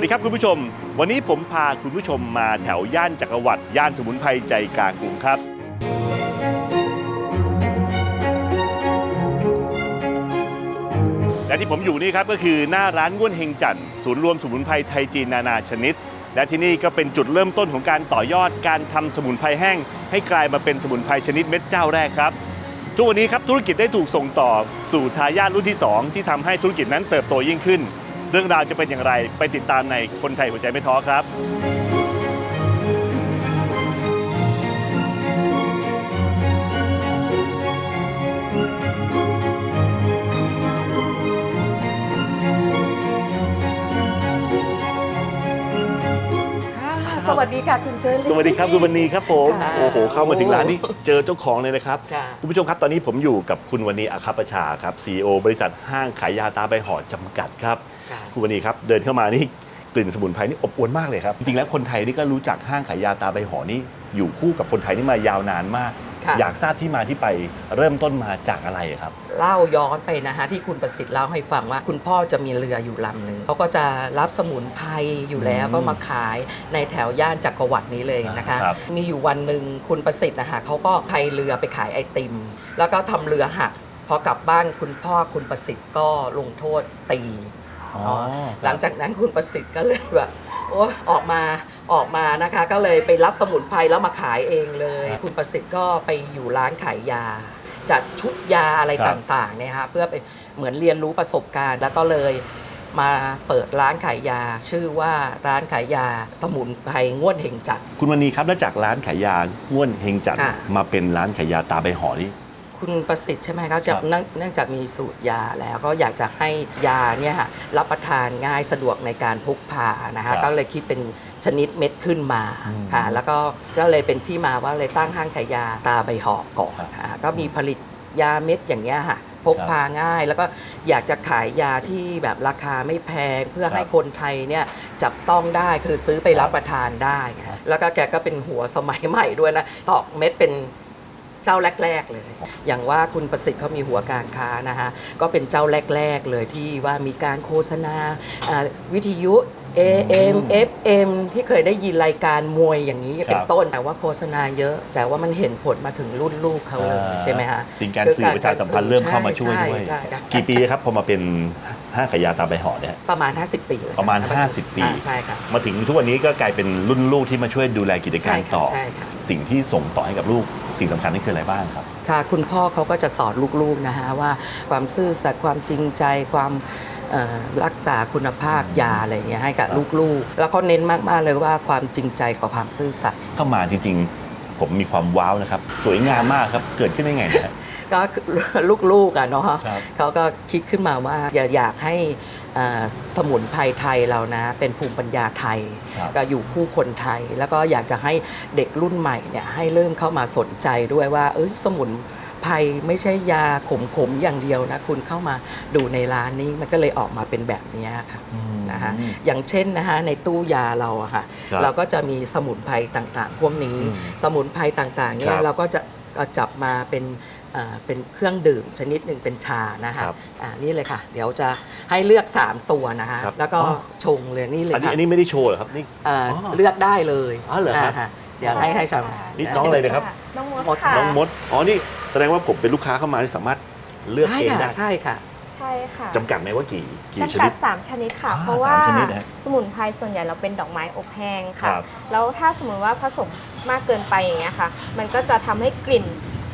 วัสดีครับคุณผู้ชม วันนี้ผมพาคุณผู้ชมมาแถวย่านจักรวรรดิย่านสมุนไพรใจกลางกรุงครับ และที่ผมอยู่นี่ครับก็คือหน้าร้านง่วนเฮงจันทร์ศูนย์รวมสมุนไพรไทยจีนนานาชนิด และที่นี่ก็เป็นจุดเริ่มต้นของการต่อยอดการทำสมุนไพรแห้ง ให้กลายมาเป็นสมุนไพรชนิดเม็ดเจ้าแรกครับ ทุกวันนี้ครับธุรกิจได้ถูกส่งต่อสู่ทายาทรุ่นที่ 2 ที่ทำให้ธุรกิจนั้นเติบโตยิ่งขึ้น เรื่องราวจะเป็นอย่างไร ไปติดตามในคนไทยหัวใจไม่ท้อครับ สวัสดีค่ะคุณเชอรี่ สวัสดีครับคุณวันนีครับผมค่ะโอ้โหเข้ามาถึงร้านนี้เจอเจ้าของเลยนะครับค่ะ คุณผู้ชมครับตอนนี้ผมอยู่กับคุณวันนีอาคาประชาครับ CEO บริษัทห้างขายยาตาใบห่อจำกัดครับค่ะคุณวันนีครับเดินเข้ามานี่กลิ่นสมุนไพรนี่อบอวลมากเลยครับจริงๆแล้วคนไทยนี่ก็รู้จักห้างขายยาตาใบห่อนี่อยู่คู่กับคนไทยนี่มายาวนานมาก ค่ะ อยากทราบที่มาที่ไปเริ่มต้นมาจากอะไรครับ เล่าย้อนไปนะฮะที่คุณประสิทธิ์เล่าให้ฟังว่า คุณพ่อจะมีเรืออยู่ลำหนึ่งเขาก็จะรับสมุนไพรอยู่แล้วอืมก็มาขายในแถวย่านจักรวรรดินี้เลยนะคะ ครับ มีอยู่วันหนึ่งคุณประสิทธิ์นะคะเขาก็พายเรือไปขายไอติม แล้วก็ทำเรือหักพอกลับบ้านคุณพ่อคุณประสิทธิ์ก็ลงโทษตี อ๋อ หลังจากนั้นคุณประสิทธิ์ก็เลยแบบ โอ้ออกมาออกมานะคะ ก็เลยไปรับสมุนไพรแล้วมาขายเองเลยครับคุณประสิทธิ์ก็ไปอยู่ร้านขายยา จัดชุดยาอะไรครับ ต่างๆเนี่ยฮะเพื่อไปเหมือนเรียนรู้ประสบการณ์ แล้วก็เลยมาเปิดร้านขายยา ชื่อว่าร้านขายยาสมุนไพรง่วนเฮงจัด คุณวันนีครับแล้วจากร้านขายยาง่วนเฮงจัดค่ะ มาเป็นร้านขายยาตาใบห่อนี่ คุณประสิทธิ์ใช่ไหมครับครัจะบเนื่องเนื่องจากมีสูตรยาแล้วก็อยากจะให้ยาเนี่ยฮะรับประทานง่ายสะดวกในการพกพานะครัฮะบก็เลยคิดเป็นชนิดเม็ดขึ้นมาอืมค่ะแล้วก็ก็เลยเป็นที่มาว่าเลยตั้งห้างขายยาตาใบห่อก่อนครับอ่าก็มีผลิตยาเม็ดอย่างเงี้ยค่ะพกครับพาง่าย แล้วก็อยากจะขายยาที่แบบราคาไม่แพง เพื่อครับให้คนไทยเนี่ยจับต้องได้คือซื้อไปครับรับประทานได้ครับ แล้วก็แกก็เป็นหัวสมัยใหม่ด้วยนะตอกเม็ดเป็น เจ้าแรก ๆ เลย อย่างว่าคุณประสิทธิ์เขามีหัวการค้านะคะก็เป็นเจ้าแรก ๆ เลยที่ว่ามีการโฆษณาอ่าวิทยุ AM FM ที่เคยได้ยินรายการมวยอย่างนี้ครับเป็นต้น แต่ว่าโฆษณาเยอะ แต่ว่ามันเห็นผลมาถึงรุ่นลูกเขาเลยใช่ไหมฮะ สิ่งการสื่อประชาสัมพันธ์เริ่มเข้ามาช่วยด้วย ใช่ใช่ กี่ปีครับพอมาเป็น ห้างขายยาตาใบห่อเนี่ยประมาณ 50 ปีเลยประมาณแล้วก็50 ปีอ่าใช่ค่ะมาถึงทุกวันนี้ก็กลายเป็นรุ่นลูกที่มาช่วยดูแลกิจกาใช่รค่ะต่อใช่ค่ะสิ่งที่ส่งต่อให้กับลูกสิ่งสำคัญนั่นคืออะไรบ้างครับค่ะคุณพ่อเขาก็จะสอนลูกๆนะฮะว่าความซื่อสัตย์ความจริงใจความเอ่อรักษาคุณภาพยาอะไรอย่างเงี้ยให้กับลูกๆ แล้วก็เน้นมากๆเลยว่าความจริงใจกับความซื่อสัตย์เข้ามาจริงๆ ผมมีความว้าวนะครับ สวยงามมากครับ เกิดขึ้นได้ไงเนะฮะ ก็คือลูกๆอะเนาะครับเขาก็คิดขึ้นมาว่าอยากอยากให้เอ่อสมุนไพรไทยเรานะ เป็นภูมิปัญญาไทย ครับ ก็อยู่คู่คนไทย แล้วก็อยากจะให้เด็กรุ่นใหม่เนี่ยให้เริ่มเข้ามาสนใจด้วยว่า เอ้ยสมุน ไพรไม่ใช่ยาขมๆอย่างเดียวนะคุณเข้ามาดูในร้านนี้มันก็เลยออกมาเป็นแบบเนี้ยค่ะนะฮะอย่างเช่นนะฮะในตู้ยาเราอะค่ะครับเราก็จะมีสมุนไพรต่างๆ พวกนี้อืมสมุนไพรต่างๆเนี่ครัยบเราก็จะเอาจับมาเป็นเอ่อเป็นเครื่องดื่มชนิดหนึ่งเป็นชานะฮะครับอ่านี่เลยค่ะ เดี๋ยวจะให้เลือก 3 ตัวนะฮะครับแล้วก็อ๋อชงเลยนี่เลยอันนี้ค่ะอันนี้ไม่ได้โชว์เหรอครับนี่เอ่อออเลือกได้เลยอ๋อเหรอครับาฮะเดี๋ยวให้ให้ชมนี่น้องอะไรนะครับน้องมดมดค่ะน้องมดอ๋อนี่ แสดงว่าผมเป็นลูกค้าเข้ามาที่สามารถเลือกใช่เองค่ะได้ใช่ค่ะ ใช่ค่ะจำกัดไหมว่ากี่กี่ชจำกันิด ด 3 ชนิดค่ะ อ่าเพราะว่าสามชนิดนะสมุนไพรส่วนใหญ่เราเป็นดอกไม้อบแห้งครัค่ะบแล้วถ้าสมมติว่าผสมมากเกินไปอย่างเงี้ยค่ะ มันก็จะทำให้กลิ่น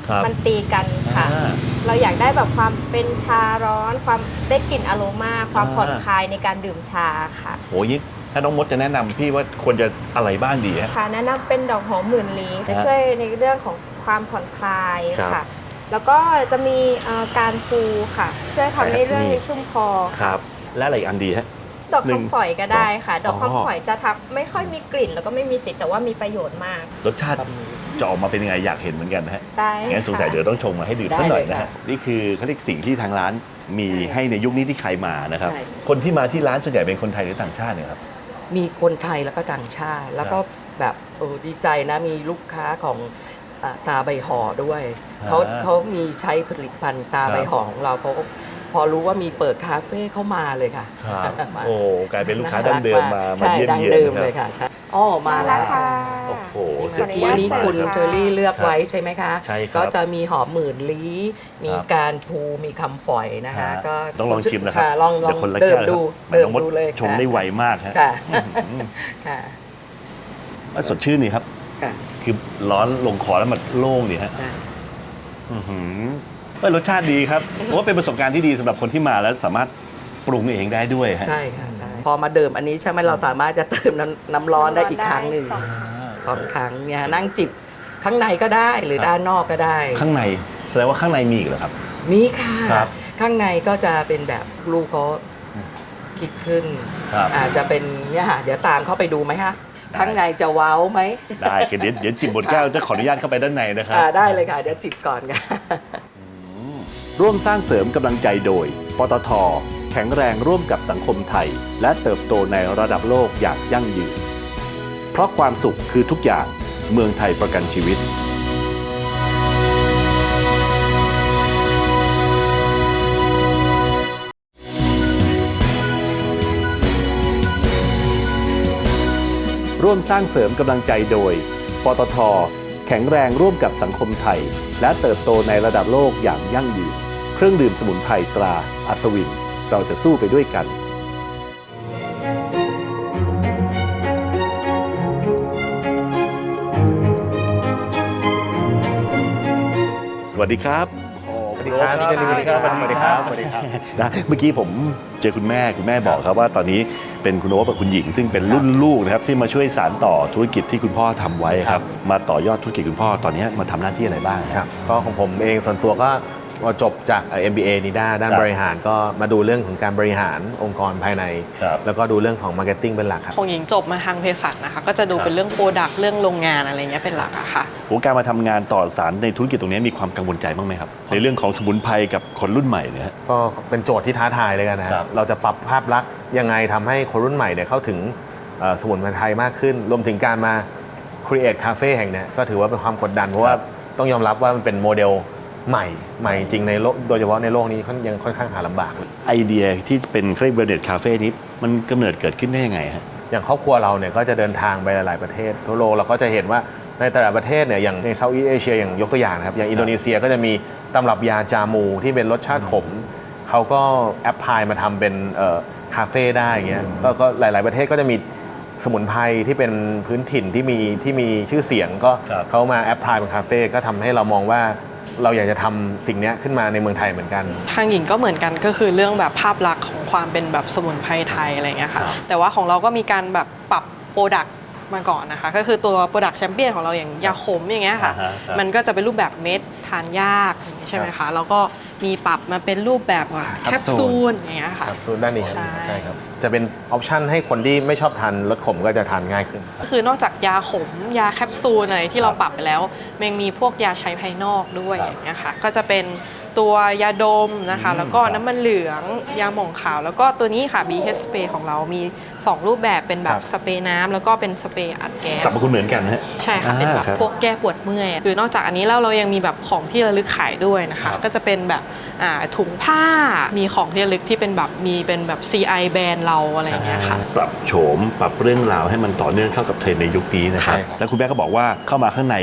ครับมันตีกันค่ะ อ่า เราอยากได้แบบความเป็นชาร้อน ความได้กลิ่นอโรมาความอ่า ผ่อนคลายในการดื่มชาค่ะ โหยิ่งถ้าน้องมดจะแนะนำพี่ว่าควรจะอะไรบ้างดีฮะ ค่ะแนะนำเป็นดอกหอมหมื่นลี้จะฮะช่วยในเรื่องของ ความผ่อนคลายครับค่ะ แล้วก็จะมีเอ่อการปูค่ะ ช่วยทำให้เรื่องแบบนี้ ชุ่มคอ ครับ และอะไรอีกอันดีฮะ ดอกหนึ่งคำฝอยก็ได้ค่ะสองดอกอ๋อ คำฝอยจะทับไม่ค่อยมีกลิ่น แล้วก็ไม่มีสีแต่ว่ามีประโยชน์มากรสชาติจะออกมาเป็นยังไงอยากเห็นเหมือนกันนะฮะ ได้งั้นสงสัยค่ะ เดี๋ยวต้องชงมาให้ดื่มได้สักหน่อยเลยนะค่ะฮะ นี่คือเขาเรียกสิ่งที่ทางร้านมีใช่ให้ในยุคนี้ที่ใครมานะครับ ใช่ คนที่มาที่ร้านส่วนใหญ่เป็นคนไทยหรือต่างชาติเนี่ยครับ มีคนไทยแล้วก็ต่างชาติ แล้วก็แบบโอ้ดีใจนะมีลูกค้าของ อ่าตาใบห่อด้วยอ่าเขาเขามีใช้ผลิตภัณฑ์ตาครับใบห่อของเราเขาพพอรู้ว่ามีเปิดคาเฟ่เข้ามาเลยค่ะครับมาโอ้กลายเป็นลูกค้าดั้งเดิมมามาใช่เยี่ยมดังเยียนเดิมนะเลยครับค่ะใช่อ้อมามาแล้แล้ววค่ะ โอ้โหนี่เสียเมื่อกี้นี้คุณขออนุญาตเชอรี่เลือกครับไว้ใช่ไหมคะ ใช่ครับก็จะมีหอมหมื่นลี้ มีครับการภูมีคำฝอยนะคะ ฮะก็ต้องลองชิมนะครับลองลอเดี๋ยงวคนละเดิแก้มวนะดูครับเดิมน้องมดดูเลยชงได้ไวมากฮะค่ะอื้อหือค่ะว่าสดชื่นนี่ครับ ค่ะคือร้อนลงคอแล้วมันโล่งดีฮะใช่อื้อหือเอ้ยรสชาติดีครับผมว่าเป็นประสบการณ์ที่ดีสำหรับคนที่มาแล้วสามารถปรุงเองได้ด้วยฮะ ใช่ค่ะใช่พอมาดื่มอันนี้ใช่ไหมเราสามารถจะเติมน้ำน้ำร้อนได้อีกครั้งหนึ่งสอตอนครั้งเนี่ยนั่งจิบข้างในก็ได้หรือครับ ด้านนอกก็ได้ ข้างในแสดงว่าข้างในมีอีกเหรอครับ มีค่ะ ครับข้างในก็จะเป็นแบบลูกเขาคิดขึ้น ครับ อาจจะเป็นเนี่ยค่ะเดี๋ยวตามเข้าไปดูไหมคะ ข้างในจะเว้าไหมได้คือเดี๋ยวเดี๋ยวจิบบนแก้วจะขออนุญาตเข้าไปด้านในนะครับอ่าได้เลยค่ะ เดี๋ยวจิบก่อนค่ะร่วมสร้างเสริมกำลังใจโดย ปตท แข็งแรงร่วมกับสังคมไทย และเติบโตในระดับโลกอย่างยั่งยืน เพราะความสุขคือทุกอย่างเมืองไทยประกันชีวิต ร่วมสร้างเสริมกำลังใจโดย ปตท แข็งแรงร่วมกับสังคมไทย และเติบโตในระดับโลกอย่างยั่งยืน เครื่องดื่มสมุนไพรตราอัศวิน เราจะสู้ไปด้วยกันสวัสดีครับ ดีครับนี่ก็ดีครับสวัสดีครับสวัสดีครับนะเมื่อกี้ผมเจอคุณแม่คุณแม่บอกครับว่าตอนนี้เป็นคุณโอ๊ตกับคุณหญิง ซึ่งเป็นรุ่นลูกนะครับที่มาช่วยสานต่อธุรกิจที่คุณพ่อทำไว้ครับมาต่อยอดธุรกิจคุณพ่อตอนนี้มาทำหน้าที่อะไรบ้างครับก็ของผมเองส่วนตัวก็พอ จบจากเอ่อ MBA นิด้าด้านครับบริหารก็มาดูเรื่องของการบริหารองค์กรภายใน ครับแล้วก็ดูเรื่องของ Marketing เป็นหลักครับ ของหญิงจบมาทางเภสัชนะคะ ก็จะดูครับเป็นเรื่องโปรดักต์เรื่องโรงงานอะไรเงี้ยเป็นหลักอะค่ะโอ้การมาทำงานต่อสารในธุรกิจตรงนี้มีความกังวลใจบ้างไหมครับ ในเรื่องของสมุนไพรกับคนรุ่นใหม่เนี่ยฮะ ก็เป็นโจทย์ที่ท้าทายเลยกันนะคครัรับบเราจะปรับภาพลักษณ์ยังไงทำให้คนรุ่นใหม่เนี่ยเข้าถึงเอ่อสมุนไพรไทยมากขึ้น รวมถึงการมา Create Cafe แห่งเนี้ยก็ถือว่าเป็นความกดดัน เพราะว่าต้องยอมรับว่ามันเป็นโมเดล ใหม่ใหม่จริงในโลกโดยเฉพาะในโลกนี้ค่อนยังค่อนข้างหาลำบากเลยไอเดียที่เป็นเครื่องเบรเดตคาเฟ่นี้มันกำเนิดเกิดขึ้นได้ยังไงฮะอย่างครอบครัวเราเนี่ยก็จะเดินทางไปหลาย ๆ ประเทศทั่วโลกเราก็จะเห็นว่าในแต่ละประเทศเนี่ยอย่างในเซาท์อีสเอเชียอย่างยกตัวอย่างนะครับ อย่างอินโดนีเซียก็จะมีตำรับยาจามูที่เป็นรสชาติขมเขาก็แอปพลายมาทำเป็นเอ่อคาเฟ่ได้อย่างเงี้ยก็ก็หลาย ๆ ประเทศก็จะมีสมุนไพรที่เป็นพื้นถิ่นที่มีที่มีชื่อเสียงก็ครับเขามาแอปพลายเป็นคาเฟ่ก็ทำให้เรามองว่า เราอยากจะทำสิ่งเนี้ยขึ้นมาในเมืองไทยเหมือนกัน ทางหญิงก็เหมือนกันก็คือเรื่องแบบภาพลักษณ์ของความเป็นแบบสมุนไพรไทยอะไรเงี้ยค่ะครับแต่ว่าของเราก็มีการแบบปรับโปรดักต์มาก่อนนะคะ ก็คือตัวโปรดักต์แชมเปี้ยนของเราอย่างยาขมอย่างเงี้ยค่ะอ่าฮะครับมันก็จะเป็นรูปแบบเม็ด ทานยากอย่างงี้ใช่ไหมคะแล้วก็มีปรับมาเป็นรูปแบบว่าแคแคปปซูลซูลอย่างเงี้ยค่ะ ครับส่วนด้านนี้ครับใช่ ใช่ครับ จะเป็นออปชันให้คนที่ไม่ชอบทานรสขมก็จะทานง่ายขึ้น ก็คือนอกจากยาขมยาแคปซูลอะไรที่เราปรับไปแล้วมันยังมีพวกยาใช้ภายนอกด้วยครับ อย่างเงี้ยค่ะก็จะเป็น ตัวยาดมนะคะอืมแล้วก็ครับน้ำมันเหลืองยาหม่องขาว แล้วก็ตัวนี้ค่ะ BH Spray ของเรามี 2 รูปแบบเป็นแบครับบ สเปรย์น้ำแล้วก็เป็นสเปรย์อัดแก๊สสรรพคุณเหมือนกันฮะใช่ค่ะ เป็นแบบอ่าครับ พวกแก้ปวดเมื่อยคือนอกจากอันนี้แล้วเรายังมีแบบของที่ระลึกขายด้วยนะครัคะบก็จะเป็นแบบอ่าถุงผ้ามีของที่ระลึกที่เป็นแบบมีเป็นแบบ CI แบรนด์เราอะไรอย่างเงี้ยค่ะ ปรับโฉมปรับเรื่องราวให้มันต่อเนื่องเข้ากับเทรนด์ในยุคนี้นะครับ ใช่ แล้วคุณแม่ก็บอกว่าเข้ามาข้างใน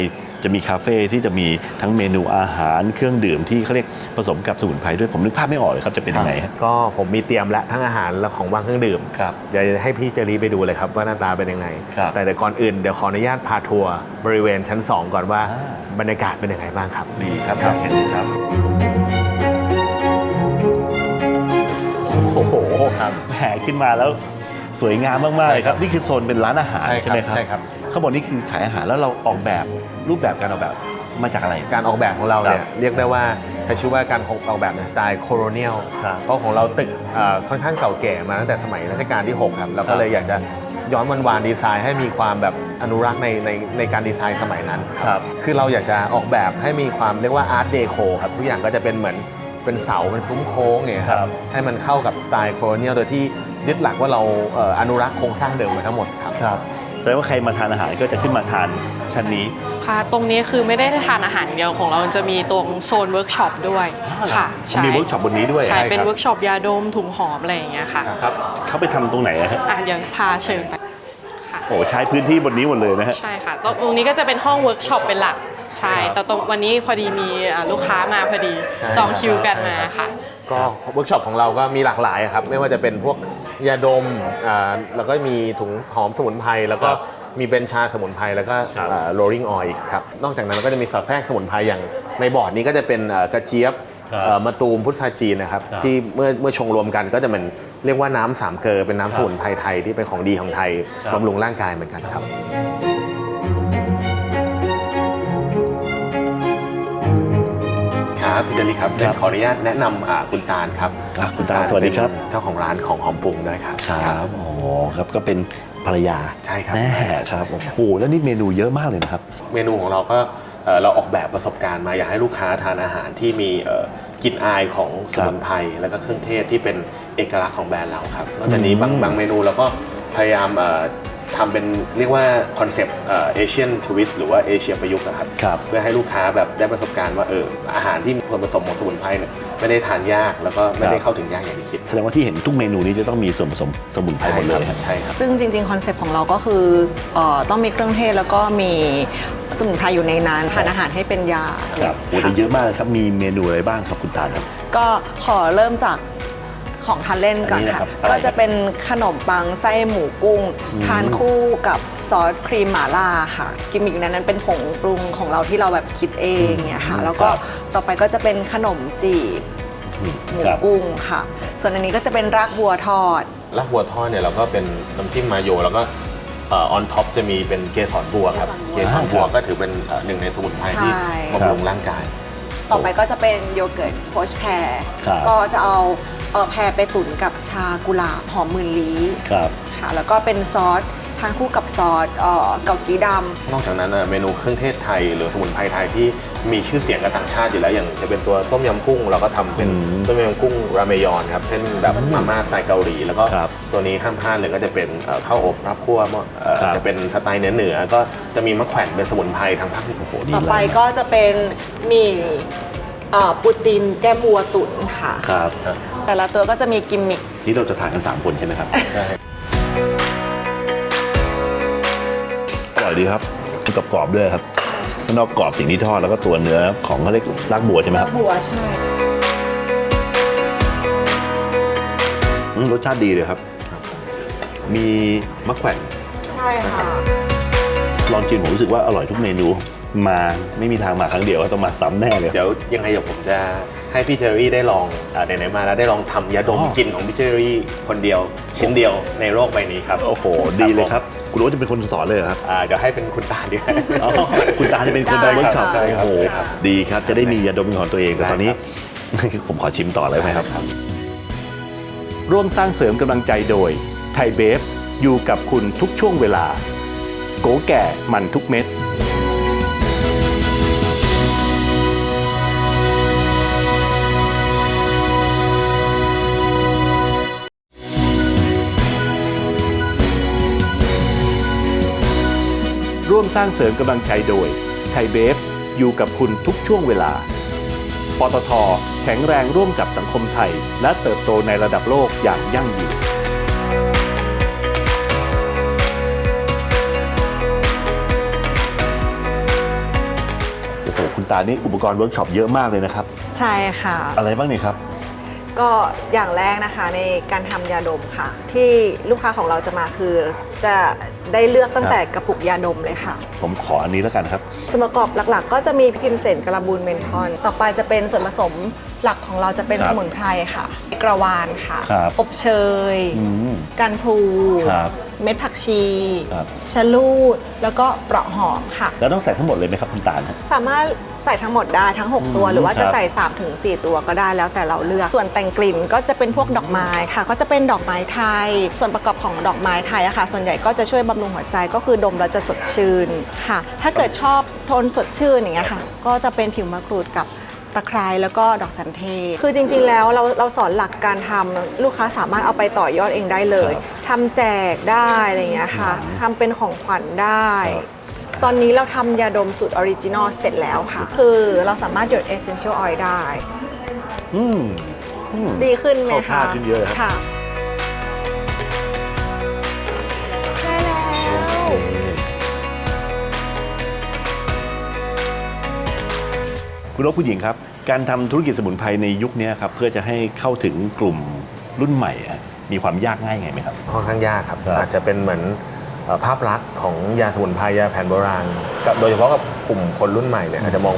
จะมีคาเฟ่ที่จะมีทั้งเมนูอาหารเครื่องดื่มที่เขาเรียกผสมกับสมุนไพรด้วยผมนึกภาพไม่ออกเลยครับจะเป็นยังไงฮะ ก็ผมมีเตรียมและทั้งอาหารและของว่างเครื่องดื่มครับเดี๋ยวให้พี่เจรีไปดูเลยครับว่าหน้าตาเป็นยังไง ครับแต่เดี๋ยวก่อนอื่นเดี๋ยวขออนุญาตพาทัวร์บริเวณชั้น 2 ก่อนว่าอ่า บรรยากาศเป็นยังไงบ้างครับ ดีครับครับ เห็นดีครับโอ้โห ครับ แหมขึ้นมาแล้ว สวยงามมากๆเลยครับ นี่คือโซนเป็นร้านอาหารใช่ครับใช่ไหมครับใช่ครับข้างบนนี่คือขายอาหารแล้วเราออกแบบรูปแบบการออกแบบมาจากอะไร การออกแบบของเราเนี่ยครับเรียกได้ว่าใช้ชื่อว่าการออกแบบในสไตล์โคโรเนียลครับเพราะของเราตึกเอ่อค่อนข้างเก่าแก่มาตั้งแต่สมัยรัชกาลที่ 6 ครับเราครัก็บเลยอยากจะย้อนวันวานๆดีไซน์ให้มีความแบบอนุรักษ์ในในในการดีไซน์สมัยนั้นครับคือเราอยากจะออกแบบให้มีความเรียกว่าอาร์ตเดโคครับทุกอย่างก็จะเป็นเหมือน เป็นเสาเป็นซุ้มโค้งเนี่ยคครัรับบให้มันเข้ากับสไตล์โคโรเนียลโดยที่ยึดหลักว่าเราเอ่ออนุรักษ์โครงสร้างเดิมไว้ทั้งหมดครับครับแสดงว่าใครมาทานอาหารก็จะขึ้นมาทานชั้นนี้ค่ะตรงนี้คือไม่ได้ทานอาหารอย่างเดียวของเราจะมีตรงโซนเวิร์กช็อปด้วยค่ะใช่มีเวิร์กช็อปบนนี้ด้วยใช่เป็นครับเวิร์กช็อปยาดมถุงหอมอะไรอย่างเงี้ยค่ะครับเขาไปทำตรงไหนอะฮะอะเดี๋ยวพาเชิญไปค่ะโอ้ใช้พื้นที่บนนี้หมดเลยนะฮะใช่ค่ะตรงตรงนี้ก็จะเป็นห้องเวิร์กช็อปเป็นหลัก ใช่แต่ตรงวันนี้พอดีมีอ่าลูกค้ามาพอดีใช่จองคิวกันใช่มาครับ ค่ะ ก็เวิร์กช็อปของเราก็มีหลากหลายครับ ไม่ว่าจะเป็นพวกยาดมอ่าแล้วก็มีถุงหอมสมุนไพรแล้วก็ครับมีเป็นชาสมุนไพรแล้วก็ครับ โรลลิ่งออยล์ครับ นอกจากนั้นก็จะมีสอดแทรกสมุนไพรอย่างในบอร์ดนี้ก็จะเป็นเอ่อกระเจี๊ยบครับเอ่อมะตูมพุทราจีนนะครับ ครับที่เมื่อเมื่อชงรวมกันก็จะเป็นเรียกว่าน้ำสามเกลอเป็นน้ำครับสมุนไพรไทยที่เป็นของดีของไทยครับ บำรุงร่างกายเหมือนกันครับ ครับพี่เจริครับครับขออนุญาตแนะนำอ่าคุณตาลครับอะคุณตาลสวัสดีครับ เป็นเจ้าของร้านของหอมปรุงด้วยครับ ครับอ๋อครับก็เป็นภรรยาใช่ครับ แน่ครับโอ้โหแล้วนี่เมนูเยอะมากเลยนะครับ เมนูของเราก็เอ่อเราออกแบบประสบการณ์มาอยากให้ลูกค้าทานอาหารที่มีเอ่อกลิ่นอายของสมุนไพรแล้วก็เครื่องเทศที่เป็นเอกลักษณ์ของแบรนด์เราครับนอกจากนี้บางอืมบางเมนูเราก็พยายามเอ่อ ทำเป็นเรียกว่าคอนเซปต์เอเชียนทวิสหรือว่าเอเชียประยุกต์อะครับ ครับ เพื่อให้ลูกค้าแบบได้ประสบการณ์ว่าเอออาหารที่มีส่วนผสมของสมุนไพรเนี่ยไม่ได้ทานยากแล้วก็ไม่ได้เข้าถึงยากอย่างที่คิด แสดงว่าที่เห็นทุกเมนูนี้จะต้องมีส่วนผสมสมุนไพรหมดเลยครับ ใช่ครับ ซึ่งจริงๆ คอนเซปต์ของเราก็คือเออต้องมีเครื่องเทศแล้วก็มีสมุนไพรอยู่ในนั้นทานอาหารให้เป็นยา ครับโอ้แต่เยอะมากเลยครับ มีเมนูอะไรบ้างครับคุณตาลครับ ก็ขอเริ่มจาก ของทานเล่นก่อนอันนี้นะครัค่ะบอะไรก็จะเป็นขนมปังไส้หมูกุ้ง ทานคู่กับซอสครีมหม่าล่าค่ะ กิมมิกในนั้นเป็นผงปรุงของเราที่เราแบบคิดเองเนี่ยค่ะ แล้วก็ครับ ต่อไปก็จะเป็นขนมจีบหมูครับกุ้งค่ะ ส่วนอันนี้ก็จะเป็นรากบัวทอด ลาบบัวทอดเนี่ยเราก็เป็นน้ำจิ้มมาโยแล้วก็ออนท็อปจะมีเป็นเกสรบัวครับ เกเกสสรรบับัวว ก็ถือเป็นเอ่อหนึ่งในสมุนไพรที่ใช่ บำรุงร่างกาย ต่อไปก็จะเป็นโยเกิร์ตโพชแพรครับ ก็จะเอา เอ่อแพรไปตุ๋นกับชากุหลาบหอมหมื่นลี้ครับ ค่ะแล้วก็เป็นซอสทานคู่กับซอสเอ่อเกากีดำนอกจากนั้นเอ่อเมนูเครื่องเทศไทย หรือสมุนไพรไทยที่มีชื่อเสียงกับต่างชาติอยู่แล้ว อย่างจะเป็นตัวต้มยำกุ้งเราก็ทำเป็นอืมต้มยำกุ้งราเมยอนครับเส้นแบบมาม่าสไตล์เกาหลี แล้วก็ครับตัวนี้ห้ามพลาดเลยก็จะเป็นเอ่อข้าวอบรับคั่วหม้อเอ่อครับ จะเป็นสไตล์เหนือเหนือๆก็จะมีมะแขวนเป็นสมุนไพรทางภาคเหนือโอ้โหดีต่อเลยไปก็จะเป็นหมี่ เอ่อปูตินแก้มวัวตุ๋นค่ะ ครับ แต่ละตัวก็จะมีกิมมิค นี่เราจะทานกัน 3 คนใช่ไหมครับ อร่อยดีครับมันกรอบๆด้วยครับข้างนอกกรอบสิ่งที่ทอดแล้วก็ตัวเนื้อของเขาเรียกรากบัวใช่ไหมครับบัวใช่ อืมรสชาติดีเลยครับ มีมะแขวนใช่ค่ะ ลองกินผมรู้สึกว่าอร่อยทุกเมนู มาไม่มีทางมาครั้งเดียวก็ต้องมาซ้ำแน่เลย เดี๋ยวยังไงเดี๋ยวผมจะให้พี่เจอรี่ได้ลองอ่าไหนๆมาแล้วได้ลองทำยาดมอ๋อ กลิ่นของพี่เจอรี่คนเดียวชิ้นเดียวในโลกใบนี้ครับโอ้โหดีเลยครับ คุณรู้ว่าจะเป็นคนสอนเลยเหรอครับ อ่าเดี๋ยวให้เป็นคุณตาดีกว่า อ๋อคุณตาจะเป็นคนได้ทำเวิร์กช็อปครับโอ้โหดีครับจะได้มียาดมเป็นของตัวเองแต่ตอนนี้ ผมขอชิมต่อเลยไหมครับ ร่วมสร้างเสริมกำลังใจโดยไทยเบฟอยู่กับคุณทุกช่วงเวลา โกแก่มันทุกเม็ด วมสร้างเสริมกำลังใจโดย ไทยเบฟ อยู่กับคุณทุกช่วงเวลา ปตทแข็งแรงร่วมกับสังคมไทย และเติบโตในระดับโลกอย่างยั่งยืนโอ้โหคุณตานี่อุปกรณ์เวิร์กช็อปเยอะมากเลยนะครับ ใช่ค่ะ อะไรบ้างเนี่ยครับ ก็อย่างแรกนะคะในการทำยาดมค่ะ ที่ลูกค้าของเราจะมาคือจะได้เลือกตั้งแต่กระปุกยาดมเลยค่ะ ผมขออันนี้แล้วกันครับ ส่วนประกอบหลักๆ ก็จะมีพิมเสนกระบูลเมนทอน ต่อไปจะเป็นส่วนผสมหลักของเราจะเป็นครับสมุนไพรค่ะกระวานค่ะ ครับอบเชย อืมกันพลูครับเม็ดผักชีครับ ชะลูด แล้วก็เปราะหอมค่ะ แล้วต้องใส่ทั้งหมดเลยไหมครับคุณตาลครับ สามารถใส่ทั้งหมดได้ทั้ง 6 ตัวอืมหรือว่าครัจะบใส่ 3-4ถึง4ตัวก็ได้แล้วแต่เราเลือก ส่วนแต่งกลิ่นก็จะเป็นพวกดอกไม้ค่ะ ก็จะเป็นดอกไม้ไทย ส่วนประกอบของดอกไม้ไทยอะค่ะ ส่วนใหญ่ก็จะช่วยบำรุงหัวใจก็คือดมแล้วจะสดชื่นค่ะ ถ้าเกิดชอบโทนสดชื่นอย่างเงี้ยค่ะ ก็จะเป็นผิวมะกรูดกับตะไคร้แล้วก็ดอกจันเทศ คือจริง ๆ แล้วเราเราสอนหลักการทำลูกค้าสามารถเอาไปต่อยอดเองได้เลยครับทำแจกได้อะไรอย่างเงี้ยค่ะทำเป็นของขวัญได้ ครับตอนนี้เราทำยาดมสูตรออริจินอลเสร็จแล้วค่ะ คือเราสามารถหยด essential oil ได้อืมอืม ดีขึ้นไหมเข้าคะท่าขึ้นเยอะครับ ค่ะ คุณรบผู้หญิงครับ การทำธุรกิจสมุนไพรในยุคนี้ครับเพื่อจะให้เข้าถึงกลุ่มรุ่นใหม่อะมีความยากง่ายไงไหมครับค่อนข้างยากครับครับอาจจะเป็นเหมือนเอ่อภาพลักษณ์ของยาสมุนไพรยาแผนโบราณกับโดยเฉพาะกับกลุ่มคนรุ่นใหม่เนี่ยอาจจะมอง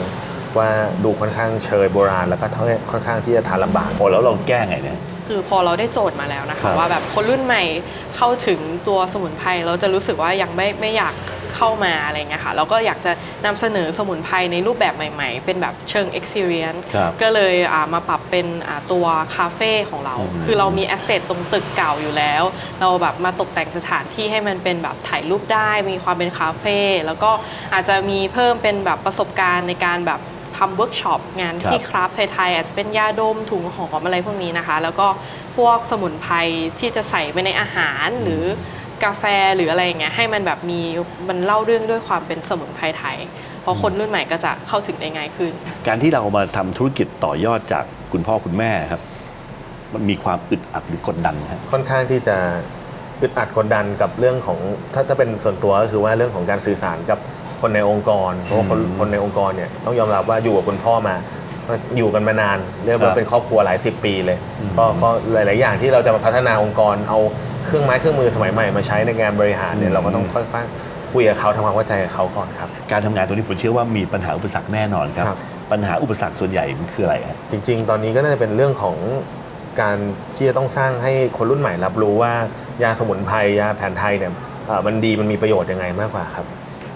ว่าดูค่อนข้างเชยโบราณ แล้วก็ค่อนข้างที่จะทานลำบากโอ้แล้วเราแก้ไงเนี่ยคือพอเราได้โจทย์มาแล้วนะครัคะบว่าแบบคนรุ่นใหม่เข้าถึงตัวสมุนไพรเราจะรู้สึกว่ายังไม่ไม่อยาก เข้ามาอะไรเงี้ยค่ะเราก็อยากจะนำเสนอสมุนไพรในรูปแบบใหม่ ๆ เป็นแบบเชิง experience ครับก็เลยอ่ามาปรับเป็นอ่าตัวคาเฟ่ของเราอืมคือเรามีแอสเซทตรงตึกเก่าอยู่แล้ว เราแบบมาตกแต่งสถานที่ให้มันเป็นแบบถ่ายรูปได้มีความเป็นคาเฟ่แล้วก็อาจจะมีเพิ่มเป็นแบบประสบการณ์ในการแบบทำเวิร์กช็อปงานครับที่คราฟต์ไทยๆอาจจะเป็นยาดมถุงหอมอะไรพวกนี้นะคะ แล้วก็พวกสมุนไพรที่จะใส่ไปในอาหารหรือ กาแฟหรืออะไรอย่างเงี้ยให้มันแบบมีมันเล่าเรื่องด้วยความเป็นสมุนไพรไทย เพราะคนรุ่นใหม่ก็จะเข้าถึงได้ง่ายขึ้น การที่เรามาทำธุรกิจต่อยอดจากคุณพ่อคุณแม่ครับ มันมีความอึดอัดหรือกดดันไหมครับ ค่อนข้างที่จะอึดอัดกดดันกับเรื่องของถ้าถ้าเป็นส่วนตัวก็คือว่าเรื่องของการสื่อสารกับคนในองค์กรเพราะว่าคนอืมคนในองค์กรเนี่ยต้องยอมรับว่าอยู่กับคุณพ่อมาอยู่กันมานาน เรียกครัว่าบเป็นครอบครัวหลายสิบปีเลยอืมก็ก็หลาย ๆ อย่างที่เราจะมาพัฒนาองค์กรเอา เครื่องไม้เครื่องมือสมัยใหม่มาใช้ในงานบริหารเนี่ยเราก็ต้องค่อยๆคุยกับเขาทำความเข้าใจกับเขาก่อนครับ การทำงานตรงนี้ผมเชื่อว่ามีปัญหาอุปสรรคแน่นอนครับ ครับ ปัญหาอุปสรรคส่วนใหญ่มันคืออะไรครับ จริง ๆ ตอนนี้ก็น่าจะเป็นเรื่องของการที่จะต้องสร้างให้คนรุ่นใหม่รับรู้ว่ายาสมุนไพรยาแผนไทยเนี่ยเอ่อมันดีมันมีประโยชน์ยังไงมากกว่าครับ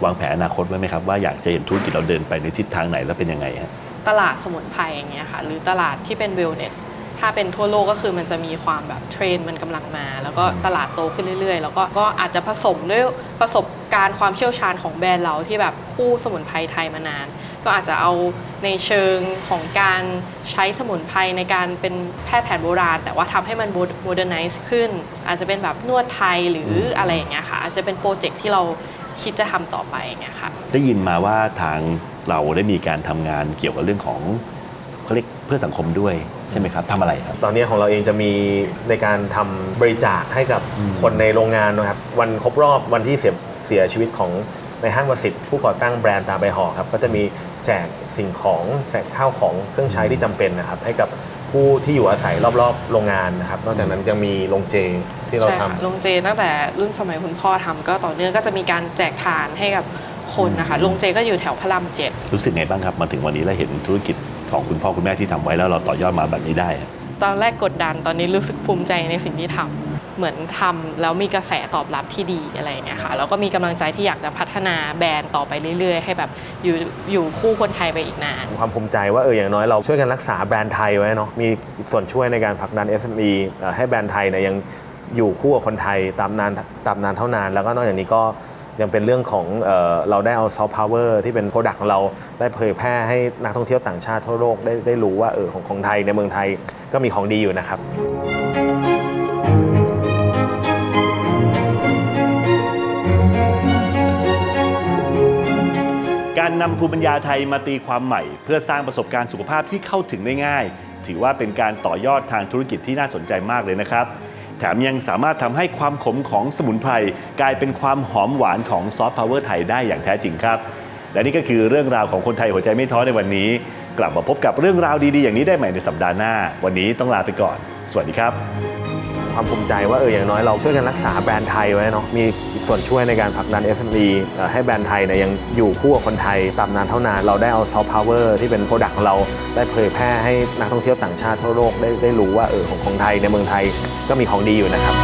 วางแผนอนาคตไว้ไหมครับ ว่าอยากจะเห็นธุรกิจเราเดินไปในทิศทางไหนแล้วเป็นยังไงฮะ ตลาดสมุนไพรอย่างเงี้ยค่ะ หรือตลาดที่เป็น wellness ถ้าเป็นทั่วโลกก็คือมันจะมีความแบบเทรนมันกำลังมา แล้วก็ตลาดโตขึ้นเรื่อยๆ แล้วก็ก็อาจจะผสมด้วยประสบการณ์ความเชี่ยวชาญของแบรนด์เราที่แบบคู่สมุนไพรไทยมานาน ก็อาจจะเอาในเชิงของการใช้สมุนไพรในการเป็นแพทย์แผนโบราณ แต่ว่าทำให้มันโมเดิร์นไนซ์ขึ้น อาจจะเป็นแบบนวดไทยหรืออะไรอย่างเงี้ยค่ะอาจจะเป็นโปรเจกต์ที่เราคิดจะทำต่อไปอย่างเงี้ยค่ะได้ยินมาว่าทางเราได้มีการทำงานเกี่ยวกับเรื่องของ เขาเรียกเพื่อสังคมด้วยใช่ไหมครับทำอะไรครับ ตอนนี้ของเราเองจะมีในการทำบริจาคให้กับอืมคนในโรงงานนะครับ วันครบรอบวันที่เสียเสียชีวิตของในห้างประสิทธิ์ผู้ก่อตั้งแบรนด์ตาใบห่อครับ ก็จะมีแจกสิ่งของแจกข้าวของเครื่องใช้ที่จำเป็นนะครับ ให้กับผู้ที่อยู่อาศัยรอบๆ โรงงานนะครับ นอกจากนั้นยังมีโรงเจที่เราใช่ทำ ค่ะโรงเจตั้งแต่รุ่นสมัยคุณพ่อทำก็ต่อเนื่องก็จะมีการแจกทานให้กับคนนะคะโรงเจก็อยู่แถวพระรามเจ็ด รู้สึกไงบ้างครับ มาถึงวันนี้แล้วเห็นธุรกิจ ของคุณพ่อคุณแม่ที่ทำไว้แล้วเราต่อยอดมาแบบนี้ได้อะตอนแรกกดดันตอนนี้รู้สึกภูมิใจในสิ่งที่ทำเหมือนทำแล้วมีกระแสตอบรับที่ดีอะไรอย่างเงี้ยค่ะแล้วก็มีกำลังใจที่อยากจะพัฒนาแบรนด์ต่อไปเรื่อย ๆ ให้แบบอยู่อยู่คู่คนไทยไปอีกนานความภูมิใจว่าเอออย่างน้อยเราช่วยกันรักษาแบรนด์ไทยไว้เนาะมีส่วนช่วยในการผลักดัน SME เอ่อให้แบรนด์ไทยเนี่ยยังอยู่คู่กับคนไทยตามนานตามนานเท่านาน แล้วก็นอกจากนี้ก็ ยังเป็นเรื่องของเออเราได้เอาซอฟต์พาวเวอร์ที่เป็นโปรดักต์ของเราได้เผยแพร่ให้นักท่องเที่ยวต่างชาติทั่วโลกได้ได้รู้ว่าเออของของไทยในเมืองไทยก็มีของดีอยู่นะครับการนำภูมิปัญญาไทยมาตีความใหม่ เพื่อสร้างประสบการณ์สุขภาพที่เข้าถึงได้ง่าย ถือว่าเป็นการต่อยอดทางธุรกิจที่น่าสนใจมากเลยนะครับ แถมยังสามารถทำให้ความขมของสมุนไพรกลายเป็นความหอมหวานของซอฟต์พาวเวอร์ไทยได้อย่างแท้จริงครับ และนี่ก็คือเรื่องราวของคนไทยหัวใจไม่ท้อในวันนี้ กลับมาพบกับเรื่องราวดีๆ อย่างนี้ได้ใหม่ในสัปดาห์หน้า วันนี้ต้องลาไปก่อน สวัสดีครับ ความภูมิใจว่าเอออย่างน้อยเราช่วยกันรักษาแบรนด์ไทยไว้เนาะมีส่วนช่วยในการผลักดัน SME เอ่อให้แบรนด์ไทยเนี่ยยังอยู่คู่กับคนไทยตามนานเท่านานเราได้เอาซอฟต์พาวเวอร์ที่เป็นโปรดักต์ของเราได้เผยแพร่ให้นักท่องเที่ยวต่างชาติทั่วโลกได้ได้รู้ว่าเออของของไทยในเมืองไทยก็มีของดีอยู่นะครับ